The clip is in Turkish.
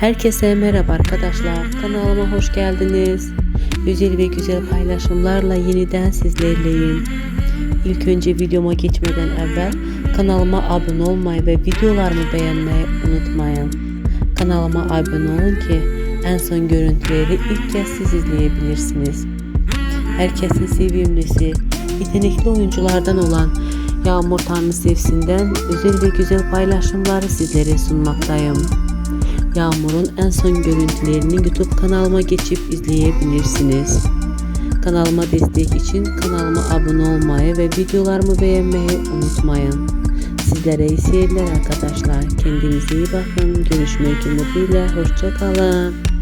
Herkese merhaba arkadaşlar. Kanalıma hoş geldiniz. Güzel ve güzel paylaşımlarla yeniden sizlerleyim. İlk önce videoma geçmeden evvel kanalıma abone olmayı ve videolarımı beğenmeyi unutmayın. Kanalıma abone olun ki en son görüntüleri ilk kez siz izleyebilirsiniz. Herkesin sevimlisi, yetenekli oyunculardan olan Yağmur Tanrı Sevsin'den özel ve güzel paylaşımları sizlere sunmaktayım. Yağmur'un en son görüntülerini YouTube kanalıma geçip izleyebilirsiniz. Kanalıma destek için kanalıma abone olmayı ve videolarımı beğenmeyi unutmayın. Sizlere iyi seyirler arkadaşlar. Kendinize iyi bakın. Görüşmek ümidiyle. Hoşçakalın.